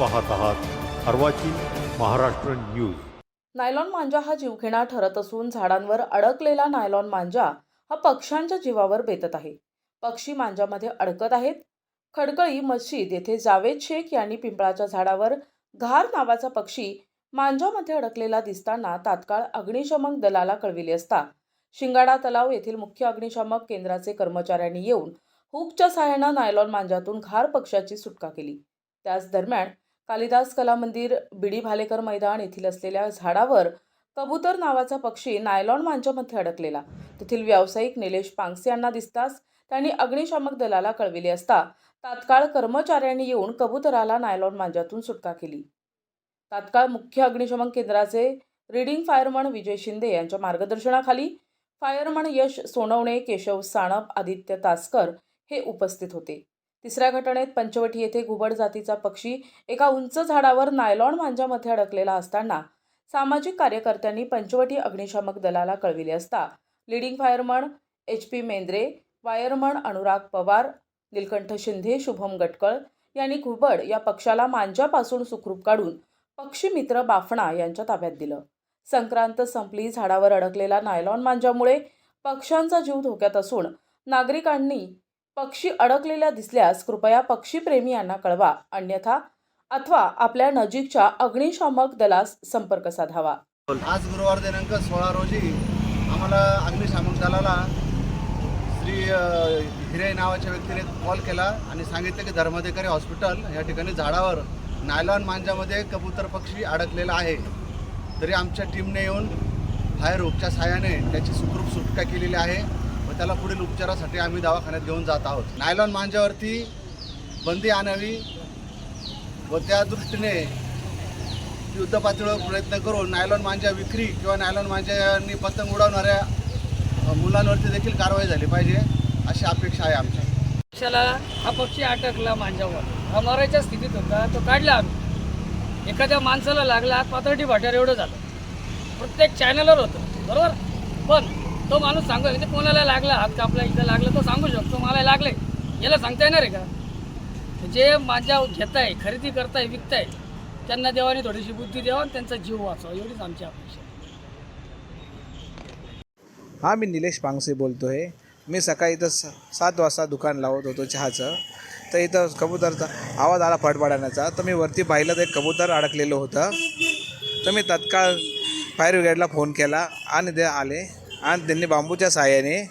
पाहत आहात अर्वाचीन Maharashtra news. Nylon मांजा हा जीवघेणा ठरत असून झाडांवर अडकलेला नायलॉन मांजा हा पक्ष्यांच्या जीवावर बेतत आहे. पक्षी मांजामध्ये अडकत आहेत. खडकळी मस्जिद येथे जावेद शेख यांनी पिंपळाच्या झाडावर घार नावाचा पक्षी मांजामध्ये अडकलेला दिसताना तात्काळ अग्निशमक दलाला कळविले असता शिंगाडा तलाव येथील मुख्य अग्निशामक केंद्राचे कर्मचाऱ्यांनी येऊन हुकच्या सहाय्यानं नायलॉन मांजातून घार पक्षाची सुटका केली. त्याच दरम्यान कालिदास कला मंदिर बिडी भालेकर मैदान येथील असलेल्या झाडावर कबूतर नावाचा पक्षी नायलॉन मांजामध्ये अडकलेला. तेथील व्यावसायिक निलेश पांगसे यांना दिसताच त्यांनी अग्निशामक दलाला कळविले असता तात्काळ कर्मचाऱ्यांनी येऊन कबुतराला नायलॉन मांजातून सुटका केली. तात्काळ मुख्य अग्निशमन केंद्राचे रीडिंग फायरमन विजय शिंदे यांच्या मार्गदर्शनाखाली फायरमन यश सोनवणे केशव साणप आदित्य तासकर हे उपस्थित होते. तिसऱ्या घटनेत पंचवटी येथे घुबड जातीचा पक्षी एका उंच झाडावर नायलॉन मांजामध्ये अडकलेला असताना सामाजिक कार्यकर्त्यांनी पंचवटी अग्निशामक दलाला कळविले असता. Leading fireman H P Mendre wireman Anurag Pawar Nilkanth Shinde Shubham Gatkal यांनी घुबड या पक्षाला मांजापासून सुखरूप काढून पक्षीमित्र बाफणा यांच्या ताब्यात दिलं. संक्रांत संपली झाडावर अडकलेला नायलॉन मांजामुळे पक्ष्यांचा जीव धोक्यात असून नागरिकांनी पक्षी अडकलेल्या दिसल्यास कृपया पक्षीप्रेमी यांना कळवा. अन्यथा अथवा आपल्या नजीकच्या अग्निशामक दलास संपर्क साधावा. आज गुरुवार दिनांक सोळा रोजी आम्हाला अग्निशामक दलाला श्री हिरे नावाच्या व्यक्तीने कॉल केला आणि सांगितलं की धर्माधिकारी हॉस्पिटल या ठिकाणी झाडावर नायलॉन मांजामध्ये कबूतर पक्षी अडकलेला आहे. तरी आमच्या टीमने येऊन फायर रोगच्या सहाय्याने त्याची सुखरूप सुटका केलेली आहे. त्याला पुढील उपचारासाठी आम्ही दवाखान्यात घेऊन जात आहोत. नायलॉन मांजावरती बंदी आणावी व त्या दृष्टीने युद्ध पातळीवर प्रयत्न करून नायलॉन मांजा विक्री किंवा नायलॉन मांजांनी पतंग उडवणाऱ्या मुलांवरती देखील कारवाई झाली पाहिजे अशी अपेक्षा आहे आमची. पक्षाला हा पक्षी अटकला मांजावर हा मरायच्या स्थितीत होता तो काढला आम्ही. एखाद्या माणसाला लागला पातळी भाट्यावर एवढं झालं. प्रत्येक चॅनलवर होतं बरोबर? पण तो माणूस सांगू इथे कोणाला लागला हात कापला इथं लागलं तो सांगू शकतो. मला लागले. याला सांगता येणार आहे का? जे माझ्या घेताय खरेदी करताय विकताय त्यांना देवाने थोडीशी बुद्धी द्यावा आणि त्यांचा जीव वाचवा. एवढीच आमची अपेक्षा हां मी निलेश पांगसे बोलतो आहे मी सकाळी इथं स सात वाजता दुकान लावत होतो चहाचं. तर इथं कबूतरचा आवाज आला फडफडाण्याचा. तर मी वरती पाहिलं तर एक कबूतर अडकलेलं होतं. तर मी तत्काळ फायर ब्रिगेडला फोन केला आणि ते आले. आणि त्यांनी बांबूच्या सहाय्याने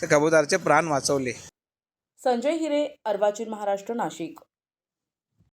त्या कबूतरचे प्राण वाचवले. संजय हिरे अर्वाचीन महाराष्ट्र नाशिक.